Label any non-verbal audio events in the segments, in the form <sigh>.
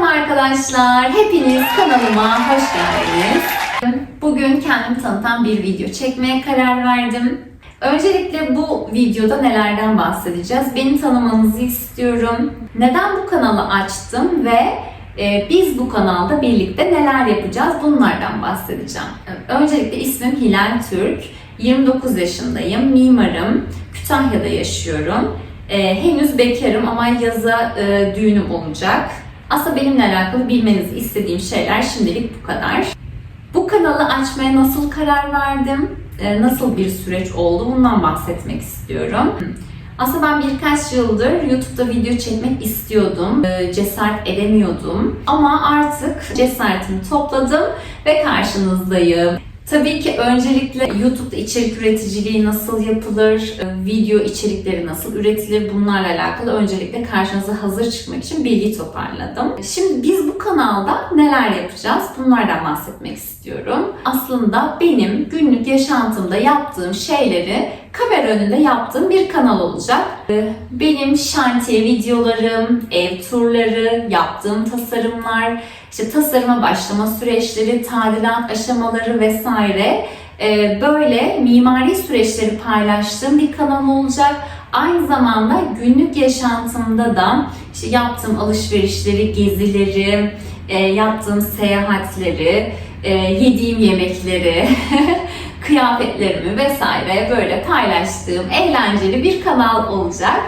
arkadaşlar. Hepiniz kanalıma hoş geldiniz. Bugün kendimi tanıtan bir video çekmeye karar verdim. Öncelikle bu videoda nelerden bahsedeceğiz? Beni tanımanızı istiyorum. Neden bu kanalı açtım ve e, biz bu kanalda birlikte neler yapacağız? Bunlardan bahsedeceğim. Öncelikle ismim Hilal Türk. 29 yaşındayım. Mimarım. Kütahya'da yaşıyorum. E, henüz bekarım ama yaza e, düğünüm olacak. Aslında benimle alakalı bilmenizi istediğim şeyler şimdilik bu kadar. Bu kanalı açmaya nasıl karar verdim? E, nasıl bir süreç oldu? Bundan bahsetmek istiyorum. Aslında ben birkaç yıldır YouTube'da video çekmek istiyordum. E, cesaret edemiyordum. Ama artık cesaretimi topladım ve karşınızdayım. Tabii ki öncelikle YouTube'da içerik üreticiliği nasıl yapılır, e, video içerikleri nasıl üretilir bunlarla alakalı öncelikle karşınıza hazır çıkmak için bilgi toparladım. Şimdi biz bu kanalda neler yapacağız bunlardan bahsetmek istiyorum. Aslında benim günlük yaşantımda yaptığım şeyleri kamera önünde yaptığım bir kanal olacak. E, Benim şantiye videolarım, ev turları, yaptığım tasarımlar, işte tasarıma başlama süreçleri, tadilat aşamaları vesaire e, böyle mimari süreçleri paylaştığım bir kanal olacak. Aynı zamanda günlük yaşantımda da işte yaptığım alışverişleri, gezileri, e, yaptığım seyahatleri, e, yediğim yemekleri, <laughs> kıyafetlerimi vesaire böyle paylaştığım eğlenceli bir kanal olacak.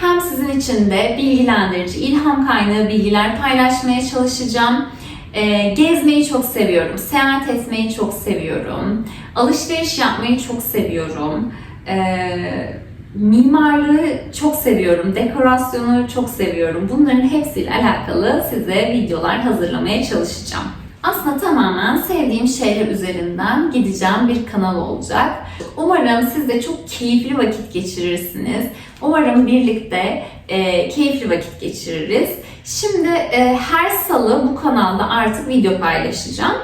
Hem sizin için de bilgilendirici, ilham kaynağı bilgiler paylaşmaya çalışacağım. Ee, gezmeyi çok seviyorum, seyahat etmeyi çok seviyorum, alışveriş yapmayı çok seviyorum. Ee, mimarlığı çok seviyorum, dekorasyonu çok seviyorum. Bunların hepsiyle alakalı size videolar hazırlamaya çalışacağım. Aslında tamamen sevdiğim şeyler üzerinden gideceğim bir kanal olacak. Umarım siz de çok keyifli vakit geçirirsiniz. Umarım birlikte e, keyifli vakit geçiririz. Şimdi e, her salı bu kanalda artık video paylaşacağım.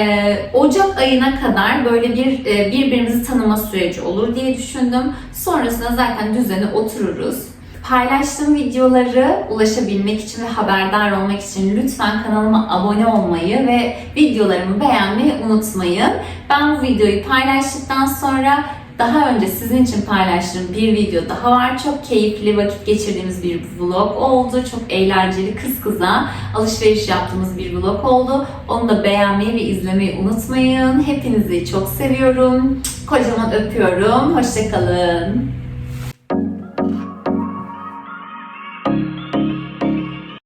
E, Ocak ayına kadar böyle bir e, birbirimizi tanıma süreci olur diye düşündüm. Sonrasında zaten düzene otururuz. Paylaştığım videoları ulaşabilmek için ve haberdar olmak için lütfen kanalıma abone olmayı ve videolarımı beğenmeyi unutmayın. Ben bu videoyu paylaştıktan sonra daha önce sizin için paylaştığım bir video daha var. Çok keyifli vakit geçirdiğimiz bir vlog oldu. Çok eğlenceli kız kıza alışveriş yaptığımız bir vlog oldu. Onu da beğenmeyi ve izlemeyi unutmayın. Hepinizi çok seviyorum. Kocaman öpüyorum. Hoşçakalın.